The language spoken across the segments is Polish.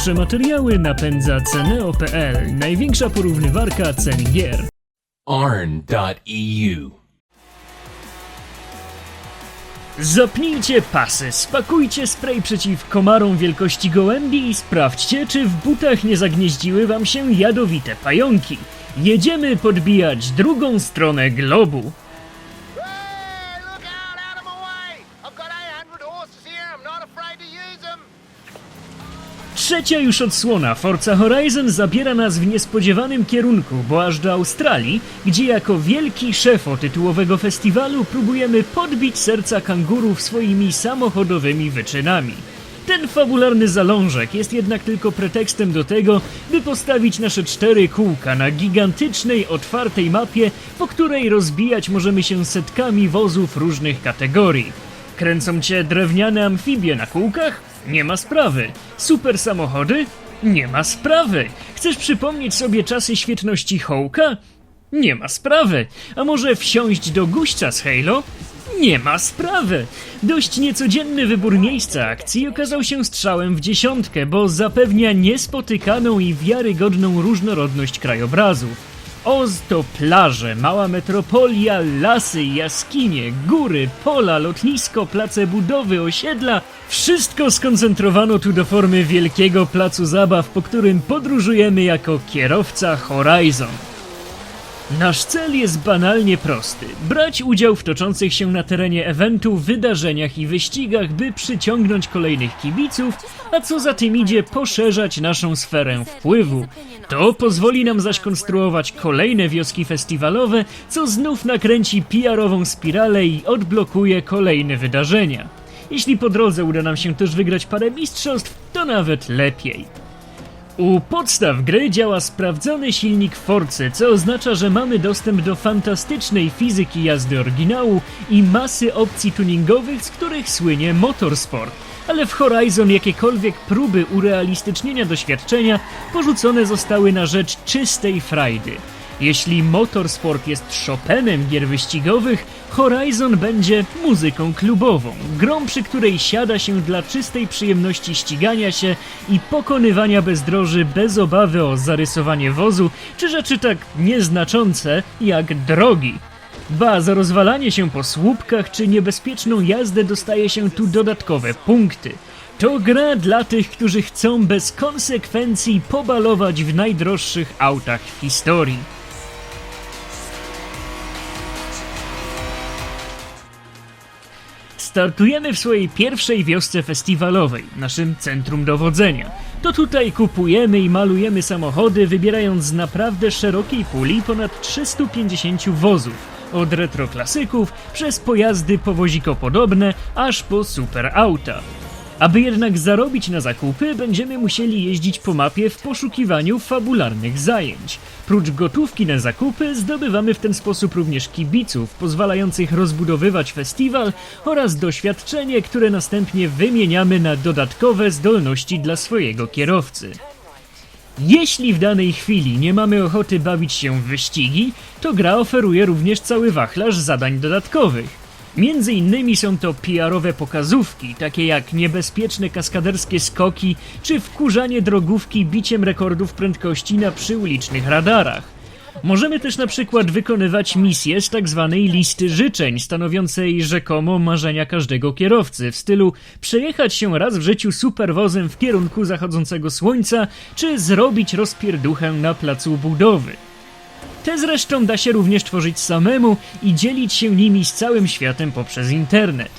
Nasze materiały napędza Ceneo.pl, największa porównywarka cen gier. arn.eu. Zapnijcie pasy, spakujcie spray przeciw komarom wielkości gołębi i sprawdźcie, czy w butach nie zagnieździły wam się jadowite pająki. Jedziemy podbijać drugą stronę globu. Trzecia już odsłona Forza Horizon zabiera nas w niespodziewanym kierunku, bo aż do Australii, gdzie jako wielki szefo tytułowego festiwalu próbujemy podbić serca kangurów swoimi samochodowymi wyczynami. Ten fabularny zalążek jest jednak tylko pretekstem do tego, by postawić nasze cztery kółka na gigantycznej, otwartej mapie, po której rozbijać możemy się setkami wozów różnych kategorii. Kręcą cię drewniane amfibie na kółkach? Nie ma sprawy. Super samochody? Nie ma sprawy. Chcesz przypomnieć sobie czasy świetności Hołka? Nie ma sprawy. A może wsiąść do guścia z Halo? Nie ma sprawy. Dość niecodzienny wybór miejsca akcji okazał się strzałem w dziesiątkę, bo zapewnia niespotykaną i wiarygodną różnorodność krajobrazów. Oz to plaże, mała metropolia, lasy, jaskinie, góry, pola, lotnisko, place budowy, osiedla. Wszystko skoncentrowano tu do formy wielkiego placu zabaw, po którym podróżujemy jako kierowca Horizon. Nasz cel jest banalnie prosty: brać udział w toczących się na terenie eventu wydarzeniach i wyścigach, by przyciągnąć kolejnych kibiców, a co za tym idzie, poszerzać naszą sferę wpływu. To pozwoli nam zaś konstruować kolejne wioski festiwalowe, co znów nakręci PR-ową spiralę i odblokuje kolejne wydarzenia. Jeśli po drodze uda nam się też wygrać parę mistrzostw, to nawet lepiej. U podstaw gry działa sprawdzony silnik Forcy, co oznacza, że mamy dostęp do fantastycznej fizyki jazdy oryginału i masy opcji tuningowych, z których słynie motorsport. Ale w Horizon jakiekolwiek próby urealistycznienia doświadczenia porzucone zostały na rzecz czystej frajdy. Jeśli motorsport jest Chopinem gier wyścigowych, Horizon będzie muzyką klubową, grą przy której siada się dla czystej przyjemności ścigania się i pokonywania bezdroży bez obawy o zarysowanie wozu, czy rzeczy tak nieznaczące jak drogi. Ba, za rozwalanie się po słupkach czy niebezpieczną jazdę dostaje się tu dodatkowe punkty. To gra dla tych, którzy chcą bez konsekwencji pobalować w najdroższych autach w historii. Startujemy w swojej pierwszej wiosce festiwalowej, naszym centrum dowodzenia. To tutaj kupujemy i malujemy samochody, wybierając z naprawdę szerokiej puli ponad 350 wozów. Od retroklasyków, przez pojazdy powozikopodobne, aż po superauta. Aby jednak zarobić na zakupy, będziemy musieli jeździć po mapie w poszukiwaniu fabularnych zajęć. Prócz gotówki na zakupy, zdobywamy w ten sposób również kibiców, pozwalających rozbudowywać festiwal oraz doświadczenie, które następnie wymieniamy na dodatkowe zdolności dla swojego kierowcy. Jeśli w danej chwili nie mamy ochoty bawić się w wyścigi, to gra oferuje również cały wachlarz zadań dodatkowych. Między innymi są to PR-owe pokazówki, takie jak niebezpieczne kaskaderskie skoki, czy wkurzanie drogówki biciem rekordów prędkości na przyulicznych radarach. Możemy też na przykład wykonywać misje z tak zwanej listy życzeń, stanowiącej rzekomo marzenia każdego kierowcy, w stylu przejechać się raz w życiu superwozem w kierunku zachodzącego słońca, czy zrobić rozpierduchę na placu budowy. Te zresztą da się również tworzyć samemu i dzielić się nimi z całym światem poprzez internet.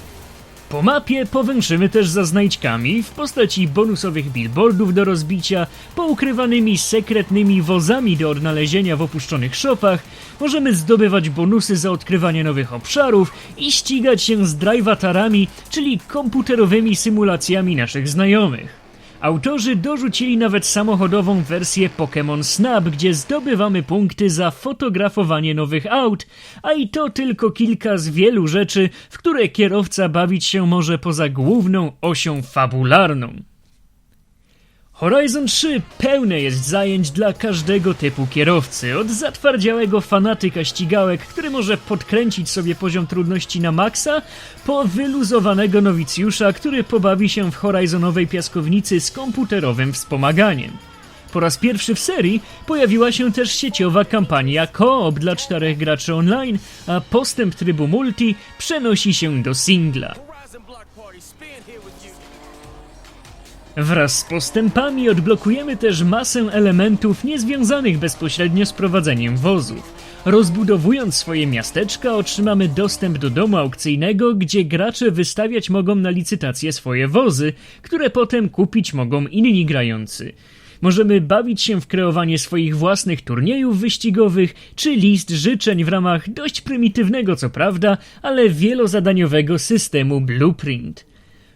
Po mapie powęszymy też za znajdźkami w postaci bonusowych billboardów do rozbicia, poukrywanymi sekretnymi wozami do odnalezienia w opuszczonych shopach, możemy zdobywać bonusy za odkrywanie nowych obszarów i ścigać się z drivatarami, czyli komputerowymi symulacjami naszych znajomych. Autorzy dorzucili nawet samochodową wersję Pokémon Snap, gdzie zdobywamy punkty za fotografowanie nowych aut, a i to tylko kilka z wielu rzeczy, w które kierowca bawić się może poza główną osią fabularną. Horizon 3 pełne jest zajęć dla każdego typu kierowcy, od zatwardziałego fanatyka ścigałek, który może podkręcić sobie poziom trudności na maksa, po wyluzowanego nowicjusza, który pobawi się w horizonowej piaskownicy z komputerowym wspomaganiem. Po raz pierwszy w serii pojawiła się też sieciowa kampania co-op dla czterech graczy online, a postęp trybu multi przenosi się do singla. Wraz z postępami odblokujemy też masę elementów niezwiązanych bezpośrednio z prowadzeniem wozów. Rozbudowując swoje miasteczka, otrzymamy dostęp do domu aukcyjnego, gdzie gracze wystawiać mogą na licytację swoje wozy, które potem kupić mogą inni grający. Możemy bawić się w kreowanie swoich własnych turniejów wyścigowych, czy list życzeń w ramach dość prymitywnego, co prawda, ale wielozadaniowego systemu Blueprint.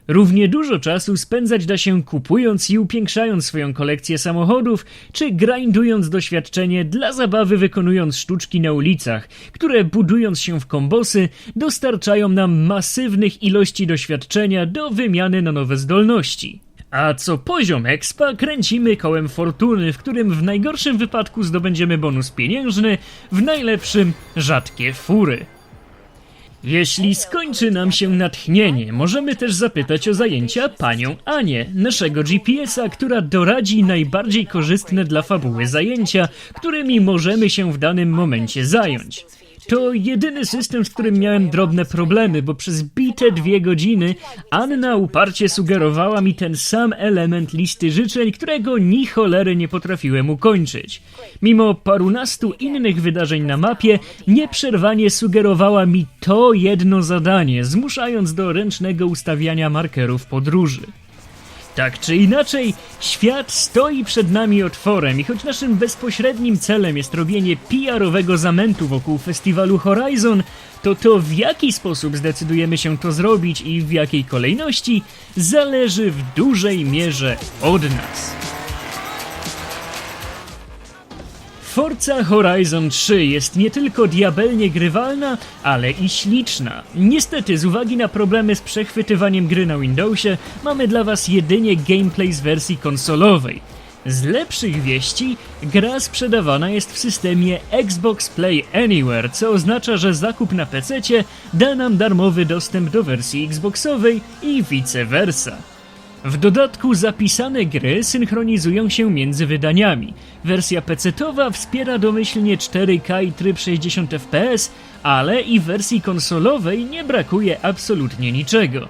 Równie dużo czasu spędzać da się kupując i upiększając swoją kolekcję samochodów, czy grindując doświadczenie dla zabawy wykonując sztuczki na ulicach, które budując się w kombosy dostarczają nam masywnych ilości doświadczenia do wymiany na nowe zdolności. A co poziom expa kręcimy kołem fortuny, w którym w najgorszym wypadku zdobędziemy bonus pieniężny, w najlepszym rzadkie fury. Jeśli skończy nam się natchnienie, możemy też zapytać o zajęcia panią Anię, naszego GPS-a, która doradzi najbardziej korzystne dla fabuły zajęcia, którymi możemy się w danym momencie zająć. To jedyny system, z którym miałem drobne problemy, bo przez bite dwie godziny Anna uparcie sugerowała mi ten sam element listy życzeń, którego ni cholery nie potrafiłem ukończyć. Mimo parunastu innych wydarzeń na mapie, nieprzerwanie sugerowała mi to jedno zadanie, zmuszając do ręcznego ustawiania markerów podróży. Tak czy inaczej, świat stoi przed nami otworem i choć naszym bezpośrednim celem jest robienie PR-owego zamętu wokół festiwalu Horizon, to to w jaki sposób zdecydujemy się to zrobić i w jakiej kolejności zależy w dużej mierze od nas. Forza Horizon 3 jest nie tylko diabelnie grywalna, ale i śliczna. Niestety, z uwagi na problemy z przechwytywaniem gry na Windowsie, mamy dla Was jedynie gameplay z wersji konsolowej. Z lepszych wieści, gra sprzedawana jest w systemie Xbox Play Anywhere, co oznacza, że zakup na PC da nam darmowy dostęp do wersji Xboxowej i vice versa. W dodatku zapisane gry synchronizują się między wydaniami. Wersja PC-towa wspiera domyślnie 4K i tryb 60 fps, ale i w wersji konsolowej nie brakuje absolutnie niczego.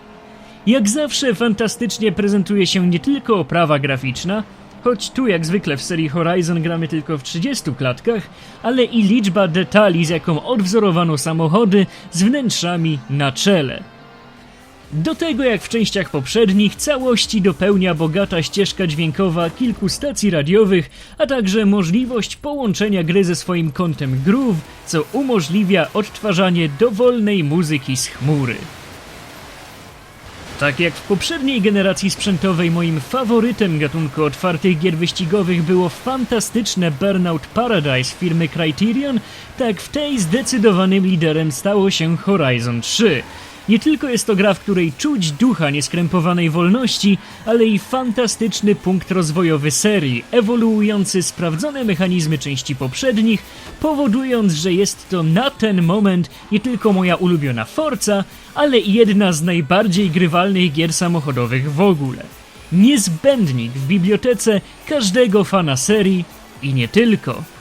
Jak zawsze fantastycznie prezentuje się nie tylko oprawa graficzna, choć tu jak zwykle w serii Horizon gramy tylko w 30 klatkach, ale i liczba detali, z jaką odwzorowano samochody z wnętrzami na czele. Do tego jak w częściach poprzednich, całości dopełnia bogata ścieżka dźwiękowa kilku stacji radiowych, a także możliwość połączenia gry ze swoim kątem groove, co umożliwia odtwarzanie dowolnej muzyki z chmury. Tak jak w poprzedniej generacji sprzętowej moim faworytem gatunku otwartych gier wyścigowych było fantastyczne Burnout Paradise firmy Criterion, tak w tej zdecydowanym liderem stało się Horizon 3. Nie tylko jest to gra, w której czuć ducha nieskrępowanej wolności, ale i fantastyczny punkt rozwojowy serii, ewoluujący sprawdzone mechanizmy części poprzednich, powodując, że jest to na ten moment nie tylko moja ulubiona Forza, ale i jedna z najbardziej grywalnych gier samochodowych w ogóle. Niezbędnik w bibliotece każdego fana serii i nie tylko.